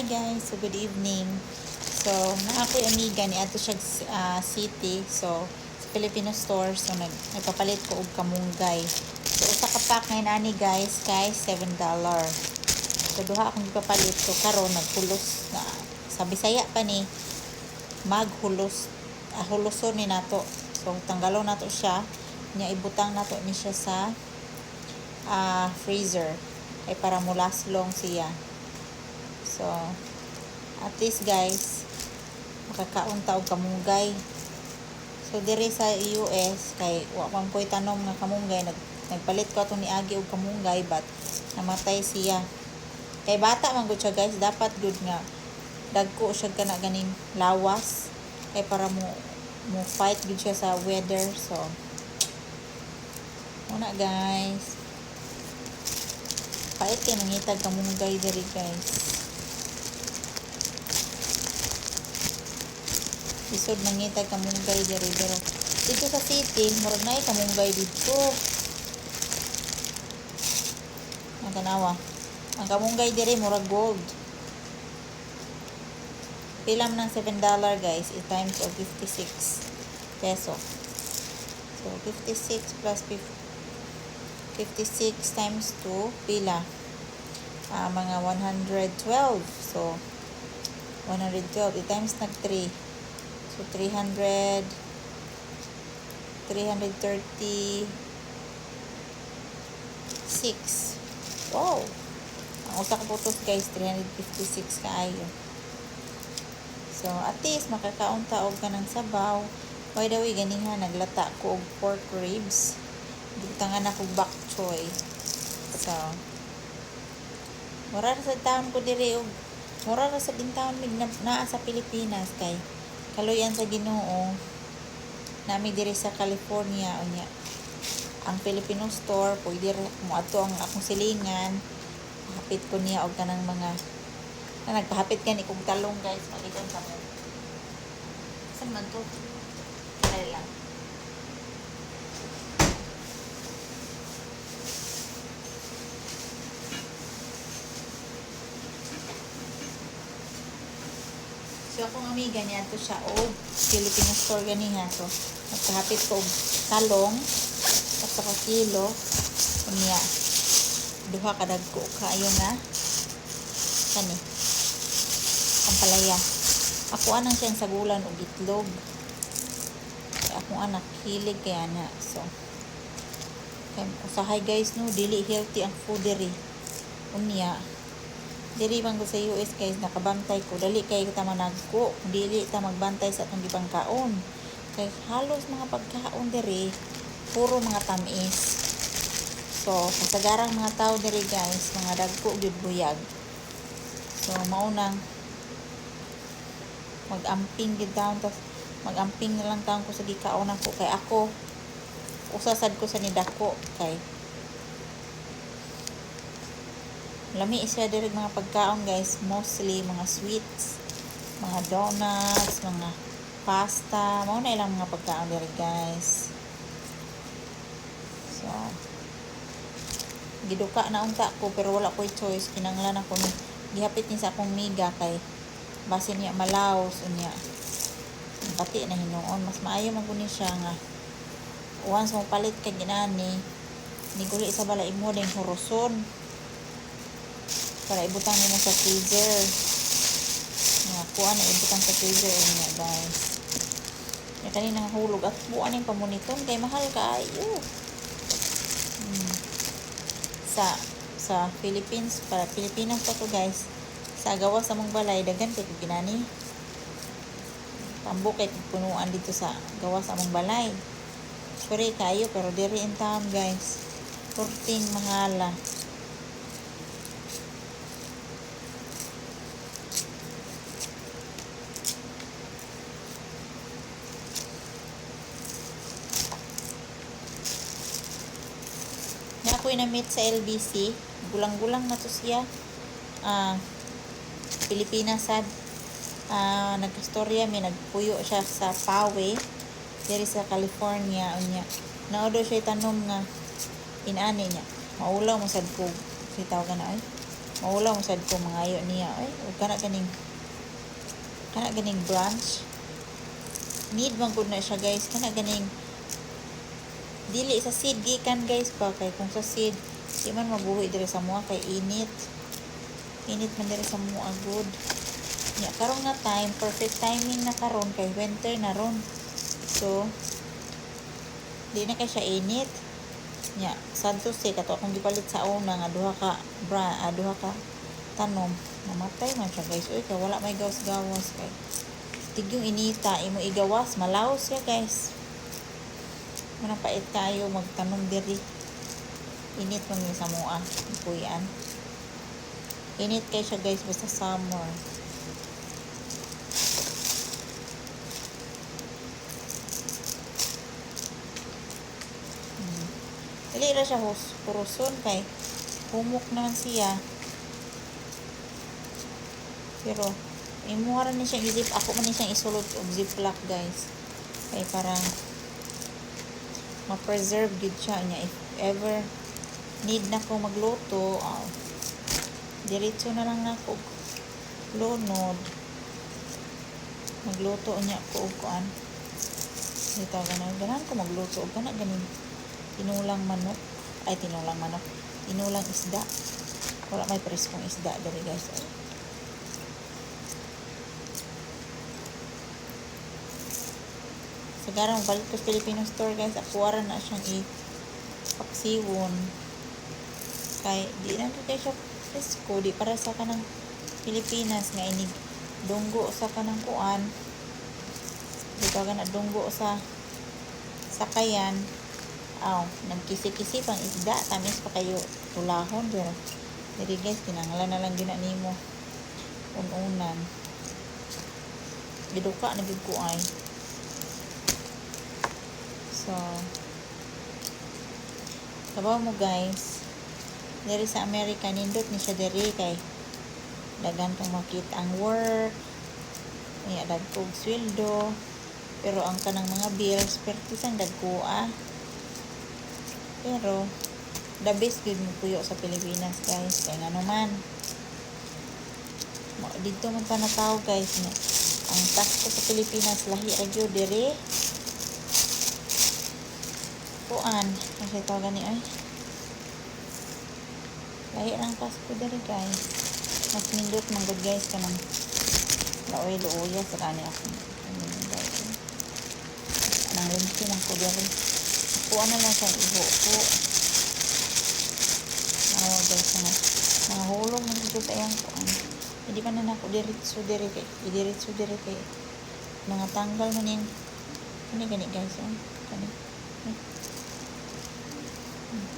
Hi guys, so good evening. So, na ako amiga ni ato siya ah, city. So, sa Filipino store so nag nagpapalit ko og kamunggay. So, usa ka pack ngayon ani guys kay $7. So, duha akong ipapalit so karon naghulos na sa Bisaya pa ni maghulos ah, huluson ni nato. So, tanggalon nato siya. Nya ibutang nato ni siya sa ah, freezer ay para mulaslong siya. So, at least guys, makakaon ta og kamunggay. So, diri sa US, kay wa man ko'y tanom nga kamunggay, nag, nagpalit ko atong niagi og kamunggay, but namatay siya. Kay bata man gud siya guys, dapat good nga dagko siya kana ganing lawas kay para mo mo fight gud siya sa weather so muna guys pait kay nangitag kamunggay diri guys isod mangitag kamunggay diri pero dito sa city murag na kamunggay dito. Ang tanawa ang kamunggay diri murag gold. Pilam ng 7 dollar guys is times of 56 peso. So 56 plus 50 56 times 2 pila? Ah, mga 112 so 112 i times nag 3 so 300 336 wow. Ang usa ka putos guys 356 kaayo. So at least makakaon ta og kanang sabaw. By the way ganiha naglata ko og pork ribs. Butangan ako bok choy. So, mura ra sa taon ko diri og mura ra sa bintawon mig na, naa sa Pilipinas kay kaluyan sa Ginoo nami diri sa California unya ang Filipino store pwede mo ato ang akong silingan. Hapit ko niya og kanang mga na nagpahapit ka ni kong talong guys magikan sa mo. Saan man to Try lang So akong amiga niya to siya og Filipino store ganiha. So nagkahapit ko talong at saka kilo unya duha ka dagko kaayo nga kani ang palaya. Ako anang siyang sagulan og itlog. Kaya akong anak hilig kaya na. So kay usahay guys no dili healthy ang food diri. Unya diri bang ko sa US guys nakabantay ko. Dali kay ta managko. Dili ta magbantay sa atong gipangkaon kay halos mga pagkaon diri puro mga tamis. So kasagarang mga tao diri guys mga dagko gyud buyag. So mao nang magamping gid taon tas magamping na lang taon ko sa gikaon ko kay ako usasad ko sa nidako kay lami siya diri mga pagkaon guys. Mostly mga sweets mga donuts mga pasta. Mao na ilang mga pagkaon diri guys. So giduka na unta ko pero wala ko'y choice. Kinanglan ako ni gihapit ni sa akong miga kay base niya malaos unya. Pati na hinuon. Mas maayo man kuni siya nga once mo palit ka ginani niguli sa balay mo ding horoson para ibutang nimo sa freezer. Nga, kuha na ibutang sa freezer niya, guys. Nga kanina nga hulog at buwan yung pamuniton kay mahal ka ayo. Hmm. Sa sa Philippines, para Pilipinas pa to guys. Sa gawas sa mong balay, dagan kay ginani. Tambo kay punuan dito sa gawas sa mong balay. Sorry kayo, pero diri in town guys. 14 mahala. Na ako'y na-meet sa LBC. Gulang-gulang na to siya. Ah, Pilipinas sad. Ah, nagkastorya mi nagpuyo siya sa Pawe diri sa California unya. Naodo siya tanom nga inani niya. Maulaw mo sad ko. Si tawag na ay. Maula mo sad ko mangayo niya. Ay, o kana ganing kana ganing branch. Need man gud na siya guys. Kana ganing dili sa seed gikan guys pa kay kung sa seed di man mabuhi diri sa mua kay init. Init man diri sa mua good. Nya karon nga time, perfect timing na karon kay winter na ron. So di na kay siya init. Nya sadto si kato akong gipalit sa una nga duha ka bra, ah, duha ka tanom. Namatay man siya guys. Uy, kay wala may gawas-gawas kay tigyong inita imo igawas malaos siya guys Manang pait kayo magtanom diri. Init man yun sa mua. Kuyan. Init kay siya guys basta summer. Hmm. Dili ra siya hus puruson kay humok naman siya. Pero imo ra ni siya i-zip ako man ni siyang isulod og ziplock guys. Kay parang ma-preserve gid siya niya. If ever need na ko magluto oh, diretso na lang ako og lunod. Magluto niya ko og kuan. Dito ganun. Ganahan ko magluto. Og kana ganin tinulang manok. Ay tinulang manok. Tinulang isda. Wala may preskong isda dali guys. ay Sagarang balik ko Filipino store guys. Akuara na siyang i-paksiwon. Kay di na to kay siya presko. Di para sa kanang Pilipinas nga inig dunggo sa kanang kuan. Di ka na dunggo sa sakayan. Aw, nagkisi-kisi pang isda. Tamis pa kayo tulahon. Pero, diri guys, kinanglan na lang gina nimo. Ununan. Giduka na gid ko ay. So, sabaw mo guys, diri sa America, nindot ni siya diri kay dagan kang makita ang work, iya dagkog sweldo, pero ang kanang mga bills, pertisan dagkoa. Pero, the best good mo puyo sa Pilipinas guys, kay nga naman, dito man pa nataw guys, nga, ang tax ko sa Pilipinas, lahi agyo diri, kuan kasi tawagan ni ay. Lahi ng Pasko diri guys. Mas nindot man gud guys kanang laoy luoya sa kani ako. Ano anang limsi ng ko diri kuan na lang siyang ibo ko awa guys nga. Mga hulong man dito sa iyang kuan hindi pa na nako diretso diri kay diretso diri kay mga tanggal man yung kani gani guys oh? Kani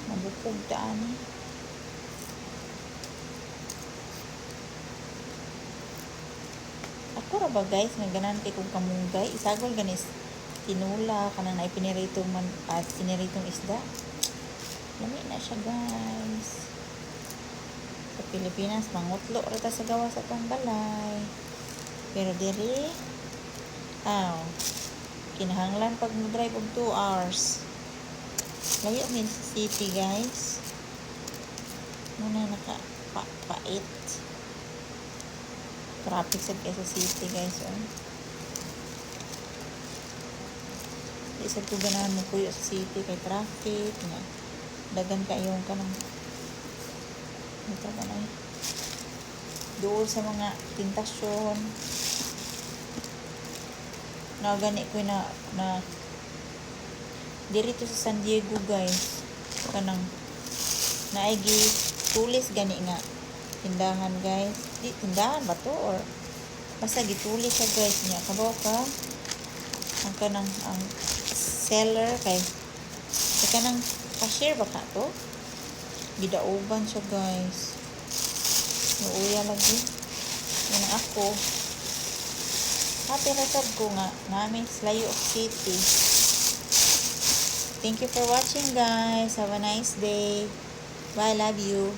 mabukog taan eh. Ako ra ba guys, may ganan kay kong kamunggay. Isagol ganis tinula kanang na ipiniritong man at piniritong isda. Lami na siya guys. Sa Pilipinas, mangutlo ra ta sa gawa sa tong balay. Pero diri, aw, kinahanglan pag mo-drive og 2 hours. Layo min sa city, guys. Muna naka pa pait. Traffic sa sa city, guys. Oh. Di sa to ganahan mo kuyo sa city kay traffic nga. Dagan kayong kanang ito ba na doon sa mga tintasyon na gani ko na na dirito sa San Diego guys. Kanang naigi tulis gani nga tindahan guys. Di tindahan ba to or? Basta gitulis siya guys niya. Kabaw ka. Ang kanang ang seller kay kay kanang cashier ba ka to? Gidauban siya guys. Uuya lagi. Yan ako. Happy na ko nga. Namin Layo City Thank you for watching guys. Have a nice day. Bye. Love you.